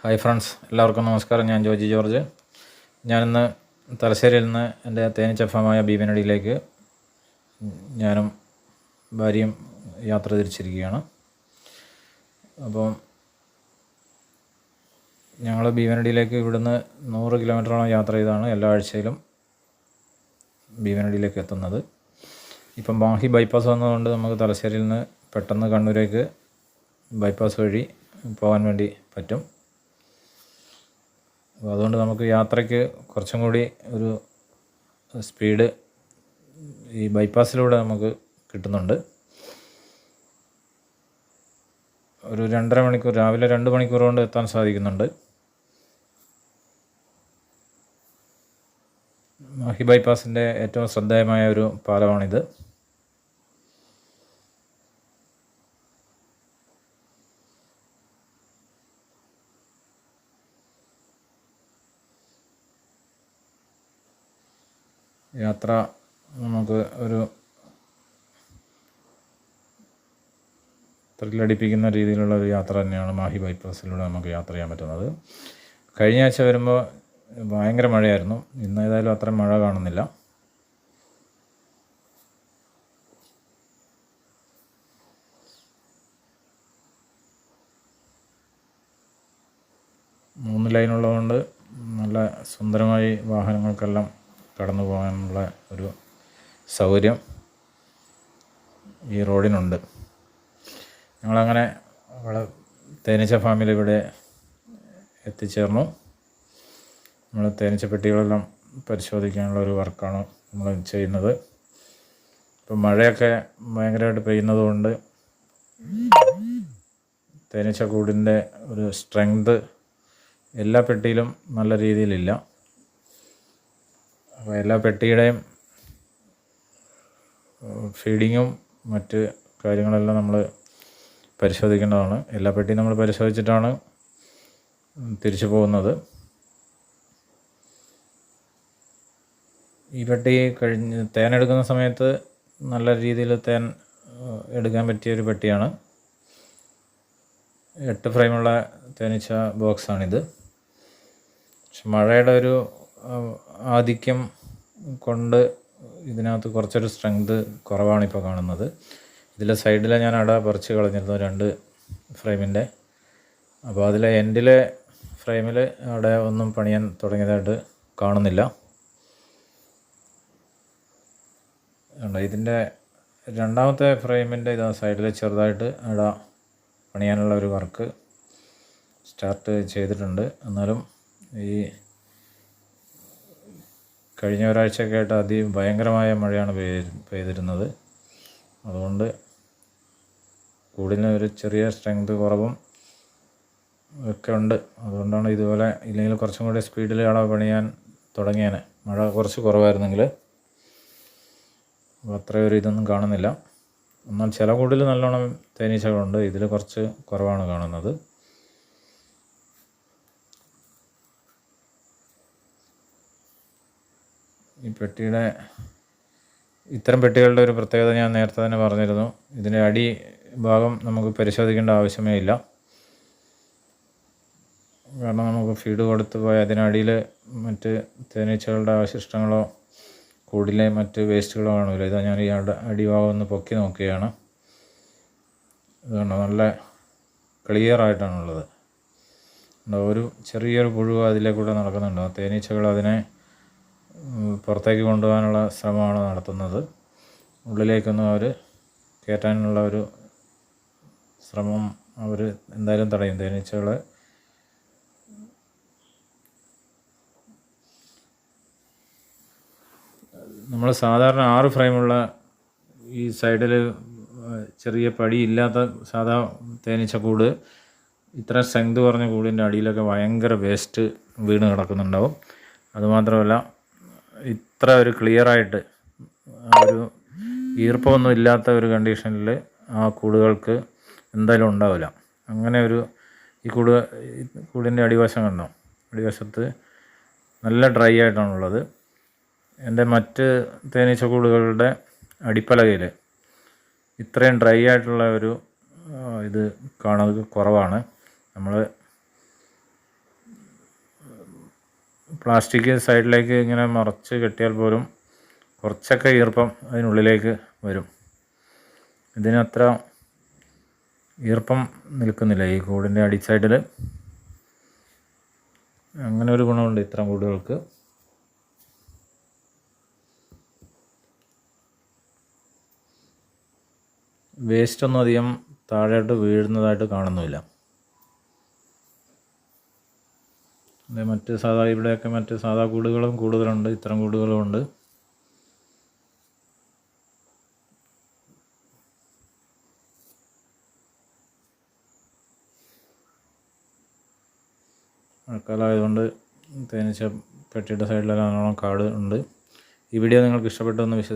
Hi friends എല്ലാവർക്കും നമസ്കാരം. ഞാൻ ജോജി ജോർജ്. ഞാനിന്ന് തലശ്ശേരിയിൽ നിന്ന് എന്റെ തേനിച്ചഫമായ ഭീമനടിയിലേക്ക് ഞാനും ഭാര്യയും യാത്ര തിരിച്ചിരിക്കുകയാണ്. അപ്പം ഞങ്ങൾ ഭീമനടിയിലേക്ക് ഇവിടുന്ന് നൂറ് കിലോമീറ്ററോളം യാത്ര ചെയ്താണ് എല്ലാ ആഴ്ചയിലും ഭീമനടിയിലേക്ക് എത്തുന്നത്. ഇപ്പം ബാഹി ബൈപ്പാസ് വന്നതുകൊണ്ട് നമുക്ക് തലശ്ശേരിയിൽ നിന്ന് പെട്ടെന്ന് കണ്ണൂരേക്ക് ബൈപ്പാസ് വഴി പോകാൻ വേണ്ടി പറ്റും. അതുകൊണ്ട് നമുക്ക് യാത്രയ്ക്ക് കുറച്ചും കൂടി ഒരു സ്പീഡ് ഈ ബൈപ്പാസിലൂടെ നമുക്ക് കിട്ടുന്നുണ്ട്. ഒരു രണ്ടര മണിക്കൂർ രാവിലെ രണ്ട് മണിക്കൂർ കൊണ്ട് എത്താൻ സാധിക്കുന്നുണ്ട്. മാഹി ബൈപ്പാസിന്റെ ഏറ്റവും ശ്രദ്ധേയമായ ഒരു പാലമാണിത്. യാത്ര നമുക്ക് ഒരു ത്രില്ലടിപ്പിക്കുന്ന രീതിയിലുള്ള ഒരു യാത്ര തന്നെയാണ് മാഹി ബൈപ്പാസിലൂടെ നമുക്ക് യാത്ര ചെയ്യാൻ പറ്റുന്നത്. കഴിഞ്ഞ ആഴ്ച വരുമ്പോൾ ഭയങ്കര മഴയായിരുന്നു. ഇന്ന് ഏതായാലും അത്ര മഴ കാണുന്നില്ല. മൂന്ന് ലൈനുള്ളതുകൊണ്ട് നല്ല സുന്ദരമായി വാഹനങ്ങൾക്കെല്ലാം കടന്നു പോകാനുള്ള ഒരു സൗകര്യം ഈ റോഡിനുണ്ട്. ഞങ്ങളങ്ങനെ അവിടെ തേനീച്ച ഫാമിൽ ഇവിടെ എത്തിച്ചേർന്നു. നമ്മൾ തേനീച്ച പെട്ടികളെല്ലാം പരിശോധിക്കാനുള്ള ഒരു വർക്കാണ് നമ്മൾ ചെയ്യുന്നത്. ഇപ്പം മഴയൊക്കെ ഭയങ്കരമായിട്ട് പെയ്യുന്നത് കൊണ്ട് തേനീച്ച കൂടിന്റെ ഒരു സ്ട്രെങ്ത് എല്ലാ പെട്ടിയിലും നല്ല രീതിയിലില്ല. അപ്പോൾ എല്ലാ പെട്ടിയുടെയും ഫീഡിങ്ങും മറ്റ് കാര്യങ്ങളെല്ലാം നമ്മൾ പരിശോധിക്കേണ്ടതാണ്. എല്ലാ പെട്ടിയും നമ്മൾ പരിശോധിച്ചിട്ടാണ് തിരിച്ചു പോകുന്നത്. ഈ പെട്ടി കഴിഞ്ഞ് തേൻ എടുക്കുന്ന സമയത്ത് നല്ല രീതിയിൽ തേൻ എടുക്കാൻ പറ്റിയ ഒരു പെട്ടിയാണ്. എട്ട് ഫ്രെയിമുള്ള തേനീച്ച ബോക്സാണിത്. പക്ഷെ മഴയുടെ ഒരു ആധിക്യം കൊണ്ട് ഇതിനകത്ത് കുറച്ചൊരു സ്ട്രെങ്ത് കുറവാണ് ഇപ്പോൾ കാണുന്നത്. ഇതിലെ സൈഡിൽ ഞാൻ അട പറിച്ച് കളഞ്ഞിരുന്നു രണ്ട് ഫ്രെയിമിന്റെ അപ്പോൾ അതിലെ എൻഡിലെ ഫ്രെയിമിൽ അവിടെ ഒന്നും പണിയാൻ തുടങ്ങിയതായിട്ട് കാണുന്നില്ല. ഇതിന്റെ രണ്ടാമത്തെ ഫ്രെയിമിന്റെ ഇതാ സൈഡിൽ ചെറുതായിട്ട് അവിടെ പണിയാനുള്ള ഒരു വർക്ക് സ്റ്റാർട്ട് ചെയ്തിട്ടുണ്ട്. എന്നാലും ഈ കഴിഞ്ഞ ഒരാഴ്ചയൊക്കെയായിട്ട് അതി ഭയങ്കരമായ മഴയാണ് പെയ്ത് പെയ്തിരുന്നത്. അതുകൊണ്ട് കൂടിന് ഒരു ചെറിയ സ്ട്രെങ്ത് കുറവും ഒക്കെ ഉണ്ട്. അതുകൊണ്ടാണ് ഇതുപോലെ ഇല്ലെങ്കിൽ കുറച്ചും കൂടി സ്പീഡിൽ അവിടെ പണിയാൻ തുടങ്ങിയേനെ. മഴ കുറച്ച് കുറവായിരുന്നെങ്കിൽ അപ്പോൾ ഒരു ഇതൊന്നും കാണുന്നില്ല. എന്നാൽ ചില കൂടിൽ നല്ലോണം തേനീച്ചകളുണ്ട്. ഇതിൽ കുറച്ച് കുറവാണ് കാണുന്നത്. ഈ പെട്ടിയുടെ ഇത്തരം പെട്ടികളുടെ ഒരു പ്രത്യേകത ഞാൻ നേരത്തെ തന്നെ പറഞ്ഞിരുന്നു. ഇതിന്റെ അടി ഭാഗം നമുക്ക് പരിശോധിക്കേണ്ട ആവശ്യമേ ഇല്ല. കാരണം നമുക്ക് ഫീഡ് കൊടുത്ത് പോയാൽ അതിനടിയിൽ മറ്റ് തേനീച്ചകളുടെ അവശിഷ്ടങ്ങളോ കൂടിലെ മറ്റ് വേസ്റ്റുകളോ ആണല്ലോ ഇതാ ഞാൻ ഈ അട അടിഭാഗം ഒന്ന് പൊക്കി നോക്കുകയാണ്. ഇതുകൊണ്ട് നല്ല ക്ലിയർ ആയിട്ടാണുള്ളത്. ഒരു ചെറിയൊരു പുഴു അതിലെ കൂടെ നടക്കുന്നുണ്ട്. തേനീച്ചകൾ അതിനെ പുറത്തേക്ക് കൊണ്ടുപോകാനുള്ള ശ്രമമാണ് നടത്തുന്നത്. ഉള്ളിലേക്കൊന്നും അവർ കയറ്റാനുള്ള ഒരു ശ്രമം അവർ എന്തായാലും തടയും. തേനീച്ചകളെ നമ്മൾ സാധാരണ ആറ് ഫ്രെയിമുള്ള ഈ സൈഡിൽ ചെറിയ പടി ഇല്ലാത്ത സാധാ തേനീച്ചക്കൂട് ഇത്ര സ്ട്രെങ്ത് കുറഞ്ഞ കൂടിന്റെ അടിയിലൊക്കെ ഭയങ്കര വേസ്റ്റ് വീണ് കിടക്കുന്നുണ്ടാവും. അതുമാത്രമല്ല ഇത്ര ഒരു ക്ലിയറായിട്ട് ഒരു ഈർപ്പമൊന്നും ഇല്ലാത്ത ഒരു കണ്ടീഷനിൽ ആ കൂടുകൾക്ക് എന്തായാലും ഉണ്ടാവില്ല. അങ്ങനെ ഒരു ഈ കൂട് കൂടിന്റെ അടിവശം കണ്ടോ? അടിവശത്ത് നല്ല ഡ്രൈ ആയിട്ടാണുള്ളത്. എന്റെ മറ്റ് തേനീച്ച കൂടുകളുടെ അടിപ്പലകയിൽ ഇത്രയും ഡ്രൈ ആയിട്ടുള്ള ഒരു ഇത് കാണുന്നത് കുറവാണ്. നമ്മൾ പ്ലാസ്റ്റിക് സൈഡിലേക്ക് ഇങ്ങനെ മറച്ച് കെട്ടിയാൽ പോലും കുറച്ചൊക്കെ ഈർപ്പം അതിനുള്ളിലേക്ക് വരും. ഇതിനത്ര ഈർപ്പം നിൽക്കുന്നില്ല ഈ കൂടിന്റെ അടി സൈഡിൽ അങ്ങനെ ഒരു ഗുണമുണ്ട് ഇത്തരം കൂടുകൾക്ക്. വേസ്റ്റൊന്നും അധികം താഴോട്ട് വീഴുന്നതായിട്ട് കാണുന്നുമില്ല അതെ മറ്റ് സാധാ ഇവിടെയൊക്കെ മറ്റ് സാധാ കൂടുകളും കൂടുതലുണ്ട് ഇത്തരം കൂടുകളും ഉണ്ട്. മഴക്കാലമായതുകൊണ്ട് തേനീച്ച പെട്ടിയുടെ സൈഡിലെല്ലാം നല്ലോണം കാട് ഉണ്ട്. ഈ വീഡിയോ നിങ്ങൾക്ക് ഇഷ്ടപ്പെട്ടു എന്ന് വിശ്വസിക്കുന്നു.